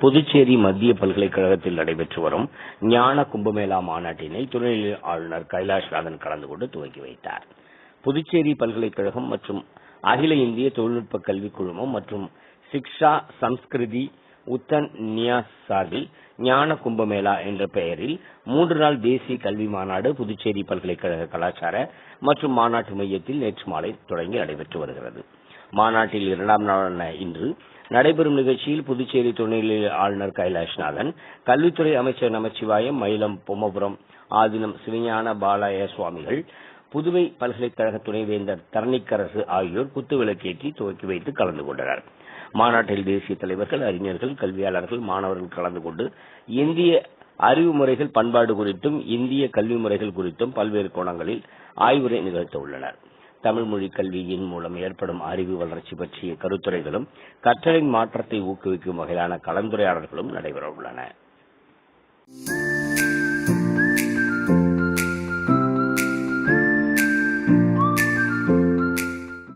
புதுச்சேரி மத்திய பல்கலைக்கழகத்தில் நடைபெற்று வரும் ஞான கும்பமேளா மாநாட்டினை துணைநிலை ஆளுநர் கைலாஷ்நாதன் கலந்து கொண்டு துவக்கி வைத்தார். புதுச்சேரி பல்கலைக்கழகம் மற்றும் அகில இந்திய தொழில்நுட்ப கல்விக் குழுமம் மற்றும் சிக்ஷா சம்ஸ்கிருதி உத்தன் நியாஸ் சார்பில் ஞான கும்பமேளா என்ற பெயரில் மூன்று நாள் தேசிய கல்வி மாநாடு புதுச்சேரி பல்கலைக்கழக கலாச்சார மற்றும் மாநாட்டு மையத்தில் நேற்று மாலை தொடங்கி நடைபெற்று வருகிறது. மாநாட்டில் இரண்டாம் நாளான இன்று நடைபெறும் நிகழ்ச்சியில் புதுச்சேரி துணைநிலை ஆளுநர் கைலாஷ்நாதன் கல்வித்துறை அமைச்சர் நமச்சிவாயம் மயிலம் பொம்மபுரம் ஆதினம் சிவஞான பாலாய சுவாமிகள் புதுவை பல்கலைக்கழக துணைவேந்தர் தரணிக்கரசு ஆகியோர் குத்துவிளக்கேற்றி துவக்கி வைத்து கலந்து கொண்டனர். மாநாட்டில் தேசிய தலைவர்கள் அறிஞர்கள் கல்வியாளர்கள் மாணவர்கள் கலந்து கொண்டு இந்திய அறிவு முறைகள் பண்பாடு குறித்தும் இந்திய கல்வி முறைகள் குறித்தும் பல்வேறு கோணங்களில் ஆய்வுரை நிகழ்த்த உள்ளனர். தமிழ் மொழி கல்வியின் மூலம் ஏற்படும் அறிவு வளர்ச்சி பற்றிய கருத்துரைகளும் கற்றலின் மாற்றத்தை ஊக்குவிக்கும் வகையிலான கலந்துரையாடல்களும் நடைபெற உள்ளன